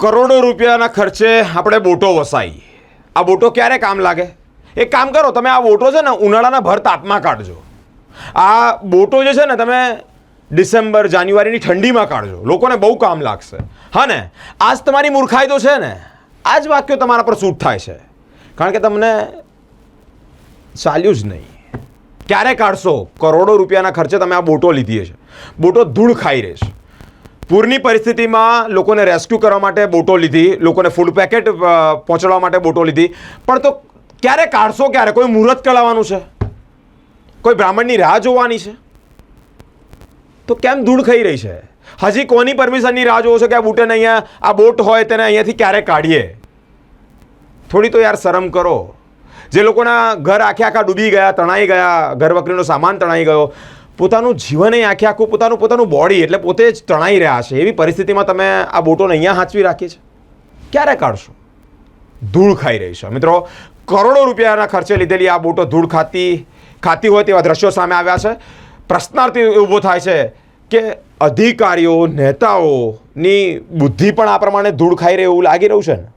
કરોડો રૂપિયાના ખર્ચે આપણે બોટો વસાઈ આ બોટો ક્યારે કામ લાગે? એક કામ કરો, તમે આ બોટો છે ને ઉનાળાના ભર તાપમાં કાઢજો. આ બોટો જે છે ને તમે ડિસેમ્બર, જાન્યુઆરીની ઠંડીમાં કાઢજો. લોકોને બહુ કામ લાગશે. હા ને? આજ તમારી મૂર્ખાઈ તો છે ને આ જ વાક્યો તમારા પર સૂટ થાય છે. કારણ કે તમને ચાલ્યું જ નહીં. ક્યારે કાઢશો? કરોડો રૂપિયાના ખર્ચે તમે આ બોટો લીધી છે બોટો ધૂળ ખાઈ રહી છે. પૂરની પરિસ્થિતિમાં લોકોને રેસ્ક્યુ કરવા માટે બોટો લીધી, લોકોને ફૂડ પેકેટ પહોંચાડવા માટે બોટો લીધી. પણ તો ક્યારે કાઢશો, ક્યારે? કોઈ મુહૂર્ત કળાવવાનું છે? કોઈ બ્રાહ્મણની રાહ જોવાની છે? તો કેમ ધૂળ ખાઈ રહી છે? હજી કોની પરમિશનની રાહ જોવો છો કે આ બુટેને અહીંયા, આ બોટ હોય તેને અહીંયાથી ક્યારે કાઢીએ? થોડી તો યાર શરમ કરો. જે લોકોના ઘર આખે આખા ડૂબી ગયા, તણાઈ ગયા, ઘર વકરીનો સામાન તણાઈ ગયો પોતાનું જીવન એ આખે આખું પોતાનું પોતાનું બોડી એટલે પોતે જ તણાઈ રહ્યા છે. એવી પરિસ્થિતિમાં તમે આ બોટોને અહીંયા હાંચવી રાખી છે? ક્યારે કાઢશો? ધૂળ ખાઈ રહી છે. મિત્રો, કરોડો રૂપિયાના ખર્ચે લીધેલી આ બોટો ધૂળ ખાતી ખાતી હોય તેવા દ્રશ્યો સામે આવ્યા છે. પ્રશ્નાર્થ ઊભો થાય છે કે અધિકારીઓ, નેતાઓની બુદ્ધિ પણ આ પ્રમાણે ધૂળ ખાઈ રહે એવું લાગી રહ્યું છે ને?